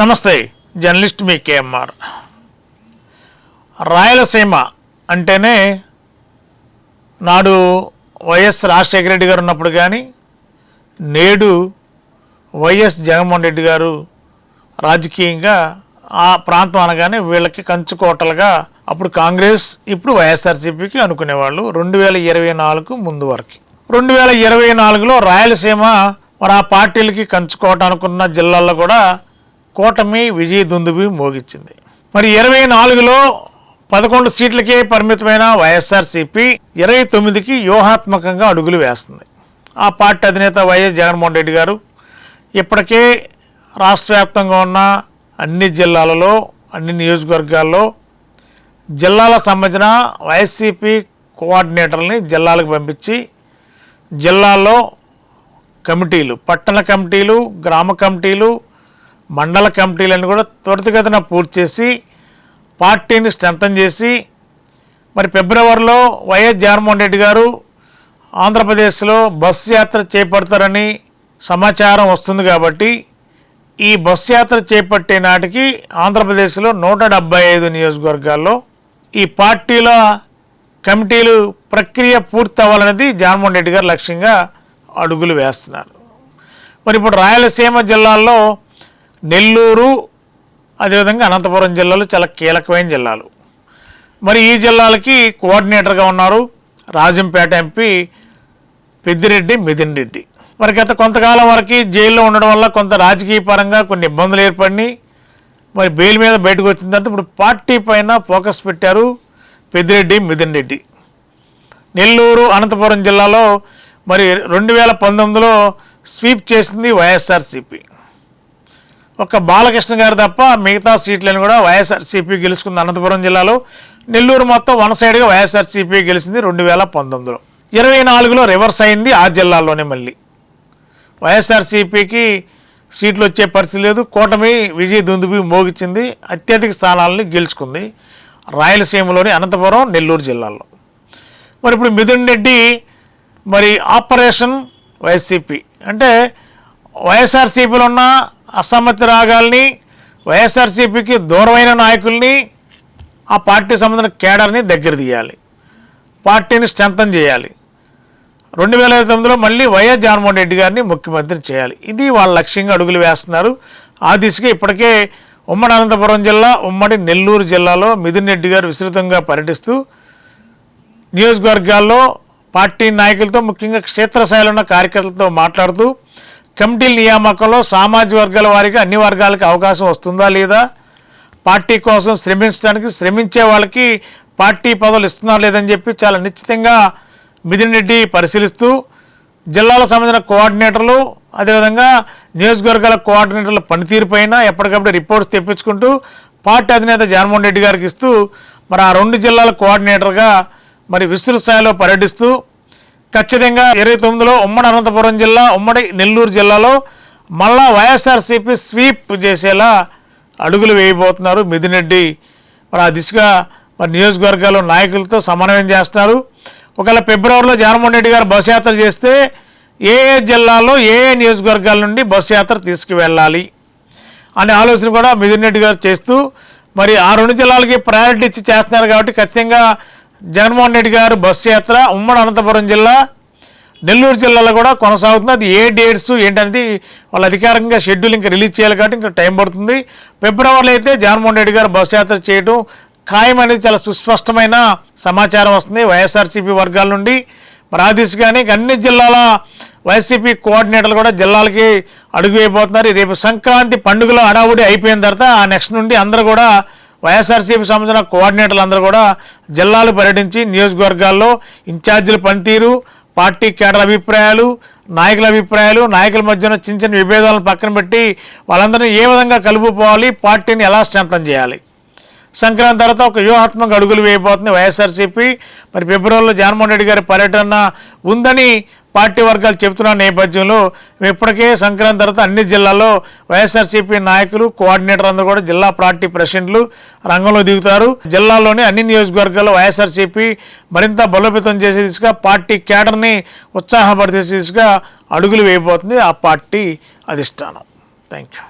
నమస్తే జర్నలిస్ట్ మీ కేఎంఆర్. రాయలసీమ అంటేనే నాడు వైఎస్ రాజశేఖర రెడ్డి గారు ఉన్నప్పుడు కానీ నేడు వైఎస్ జగన్మోహన్ రెడ్డి గారు రాజకీయంగా ఆ ప్రాంతం అనగానే వీళ్ళకి కంచుకోటలుగా అప్పుడు కాంగ్రెస్ ఇప్పుడు వైఎస్ఆర్సీపీకి అనుకునేవాళ్ళు రెండు వేల ఇరవై నాలుగు ముందు వరకు. రెండు వేల ఇరవై నాలుగులో రాయలసీమ మరి ఆ పార్టీలకి కంచుకోవటం అనుకున్న జిల్లాల్లో కూడా కూటమి విజయ దుందుబి మోగించింది. మరి ఇరవై నాలుగులో పదకొండు సీట్లకే పరిమితమైన వైఎస్ఆర్సీపీ ఇరవై తొమ్మిదికి వ్యూహాత్మకంగా అడుగులు వేస్తుంది. ఆ పార్టీ అధినేత వైఎస్ జగన్మోహన్ రెడ్డి గారు ఇప్పటికే రాష్ట్ర వ్యాప్తంగా ఉన్న అన్ని జిల్లాలలో అన్ని నియోజకవర్గాల్లో జిల్లాల సంబంధించిన వైఎస్సీపీ కోఆర్డినేటర్ని జిల్లాలకు పంపించి జిల్లాల్లో కమిటీలు పట్టణ కమిటీలు గ్రామ కమిటీలు మండల కమిటీలను కూడా త్వరితగతిన పూర్తి చేసి పార్టీని స్ట్రెంథన్ చేసి మరి ఫిబ్రవరిలో వైఎస్ జగన్మోహన్ రెడ్డి గారు ఆంధ్రప్రదేశ్లో బస్ యాత్ర చేపడతారని సమాచారం వస్తుంది కాబట్టి ఈ బస్ యాత్ర చేపట్టే నాటికి ఆంధ్రప్రదేశ్లో నూట డెబ్బై ఐదు నియోజకవర్గాల్లో ఈ పార్టీల కమిటీలు ప్రక్రియ పూర్తి అవ్వాలనేది జగన్మోహన్ రెడ్డి గారు లక్ష్యంగా అడుగులు వేస్తున్నారు. మరి ఇప్పుడు రాయలసీమ జిల్లాల్లో నెల్లూరు అదేవిధంగా అనంతపురం జిల్లాలు చాలా కీలకమైన జిల్లాలు. మరి ఈ జిల్లాలకి కోఆర్డినేటర్గా ఉన్నారు రాజంపేట ఎంపీ పెద్దిరెడ్డి మిథున్ రెడ్డి. మరి గత కొంతకాలం వరకు జైల్లో ఉండడం వల్ల కొంత రాజకీయ పరంగా కొన్ని ఇబ్బందులు ఏర్పడినాయి. మరి బెయిల్ మీద బయటకు వచ్చిన తర్వాత ఇప్పుడు పార్టీ పైన ఫోకస్ పెట్టారు పెద్దిరెడ్డి మిథున్ రెడ్డి. నెల్లూరు అనంతపురం జిల్లాలో మరి రెండు వేల పంతొమ్మిదిలో స్వీప్ చేసింది వైఎస్ఆర్సీపీ. ఒక బాలకృష్ణ గారు తప్ప మిగతా సీట్లను కూడా వైఎస్ఆర్సీపీ గెలుచుకుంది అనంతపురం జిల్లాలో. నెల్లూరు మొత్తం వన్ సైడ్గా వైఎస్ఆర్సీపీ గెలిచింది రెండు వేల పంతొమ్మిదిలో. ఇరవై నాలుగులో రివర్స్ అయింది ఆ జిల్లాలోనే మళ్ళీ. వైఎస్ఆర్సీపీకి సీట్లు వచ్చే పరిస్థితి లేదు. కూటమి విజయ్ దుందుబి మోగించింది అత్యధిక స్థానాలను గెలుచుకుంది రాయలసీమలోని అనంతపురం నెల్లూరు జిల్లాల్లో. మరి ఇప్పుడు మిథున్ రెడ్డి మరి ఆపరేషన్ వైసీపీ అంటే వైఎస్ఆర్సీపీలో ఉన్న అసమ్మతి రాగాల్ని వైఎస్ఆర్సీపీకి దూరమైన నాయకుల్ని ఆ పార్టీ సంబంధించిన కేడర్ని దగ్గర తీయాలి. పార్టీని స్ట్రెంథన్ చేయాలి. రెండు వేల ఇరవై తొమ్మిదిలో మళ్ళీ వైఎస్ జగన్మోహన్ రెడ్డి గారిని ముఖ్యమంత్రి చేయాలి. ఇది వాళ్ళ లక్ష్యంగా అడుగులు వేస్తున్నారు. ఆ దిశగా ఇప్పటికే ఉమ్మడి అనంతపురం జిల్లా ఉమ్మడి నెల్లూరు జిల్లాలో మిథున్ రెడ్డి గారు విస్తృతంగా పర్యటిస్తూ నియోజకవర్గాల్లో పార్టీ నాయకులతో ముఖ్యంగా క్షేత్రస్థాయిలో ఉన్న కార్యకర్తలతో మాట్లాడుతూ కమిటీల నియామకంలో సామాజిక వర్గాల వారికి అన్ని వర్గాలకి అవకాశం వస్తుందా లేదా? పార్టీ కోసం శ్రమించడానికి శ్రమించే వాళ్ళకి పార్టీ పదవులు ఇస్తున్నారు లేదని చెప్పి చాలా నిశ్చితంగా మిథున్ రెడ్డి పరిశీలిస్తూ జిల్లాలకు సంబంధించిన కోఆర్డినేటర్లు అదేవిధంగా నియోజకవర్గాల కోఆర్డినేటర్ల పనితీరుపైన ఎప్పటికప్పుడు రిపోర్ట్స్ తెప్పించుకుంటూ పార్టీ అధినేత జగన్మోహన్ రెడ్డి గారికి ఇస్తూ మరి ఆ రెండు జిల్లాల కోఆర్డినేటర్గా మరి విస్తృత స్థాయిలో పర్యటిస్తూ ఖచ్చితంగా ఇరవై తొమ్మిదిలో ఉమ్మడి అనంతపురం జిల్లా ఉమ్మడి నెల్లూరు జిల్లాలో మళ్ళా వైఎస్ఆర్సీపీ స్వీప్ చేసేలా అడుగులు వేయబోతున్నారు మిథున్ మరి ఆ దిశగా మరి నియోజకవర్గాల నాయకులతో సమన్వయం చేస్తున్నారు. ఒకవేళ ఫిబ్రవరిలో జగన్మోహన్ రెడ్డి గారు బస్సు యాత్ర చేస్తే ఏ ఏ జిల్లాలో ఏ ఏ నియోజకవర్గాల నుండి బస్సు యాత్ర తీసుకువెళ్ళాలి అనే ఆలోచన కూడా మిథున్ రెడ్డి గారు చేస్తూ మరి ఆ రెండు జిల్లాలకి ప్రయారిటీ ఇచ్చి చేస్తున్నారు కాబట్టి ఖచ్చితంగా జగన్మోహన్ రెడ్డి గారు బస్సు యాత్ర ఉమ్మడి అనంతపురం జిల్లా నెల్లూరు జిల్లాలో కూడా కొనసాగుతుంది. అది ఏ డేట్స్ ఏంటనేది వాళ్ళు అధికారికంగా షెడ్యూల్ ఇంకా రిలీజ్ చేయాలి కాబట్టి ఇంకా టైం పడుతుంది. ఫిబ్రవరిలో అయితే జగన్మోహన్ రెడ్డి గారు బస్సు యాత్ర చేయడం ఖాయం అనేది చాలా సుస్పష్టమైన సమాచారం వస్తుంది. వైఎస్ఆర్సీపీ వర్గాల నుండి మరి ఆ దిశగానే అన్ని జిల్లాల వైసీపీ కోఆర్డినేటర్లు కూడా జిల్లాలకి అడుగు వేయబోతున్నారు. రేపు సంక్రాంతి పండుగలో హడావుడి అయిపోయిన తర్వాత ఆ నెక్స్ట్ నుండి అందరూ కూడా వైఎస్ఆర్సీపీ సంబంధించిన కోఆర్డినేటర్లు అందరూ కూడా జిల్లాలు పర్యటించి నియోజకవర్గాల్లో ఇన్ఛార్జీల పనితీరు పార్టీ కేడర్ అభిప్రాయాలు నాయకుల అభిప్రాయాలు నాయకుల మధ్యన చిన్న చిన్న విభేదాలను పక్కన పెట్టి వాళ్ళందరినీ ఏ విధంగా కలుపుకోవాలి పార్టీని ఎలా స్ట్రెంథన్ చేయాలి? సంక్రాంతి తర్వాత ఒక వ్యూహాత్మక అడుగులు వేయబోతుంది వైఎస్ఆర్సీపీ. మరి ఫిబ్రవరిలో జగన్మోహన్ రెడ్డి గారి పర్యటన ఉందని పార్టీ వర్గాలు చెబుతున్న నేపథ్యంలో ఇప్పటికే సంక్రాంతి తర్వాత అన్ని జిల్లాల్లో వైఎస్ఆర్సీపీ నాయకులు కోఆర్డినేటర్ అందరూ కూడా జిల్లా పార్టీ ప్రెసిడెంట్లు రంగంలో దిగుతారు. జిల్లాలోని అన్ని నియోజకవర్గాల్లో వైఎస్ఆర్సీపీ మరింత బలోపేతం చేసే దిశగా పార్టీ కేడర్ని ఉత్సాహపరిచే దిశగా అడుగులు వేయబోతుంది ఆ పార్టీ అధిష్టానం. Thank you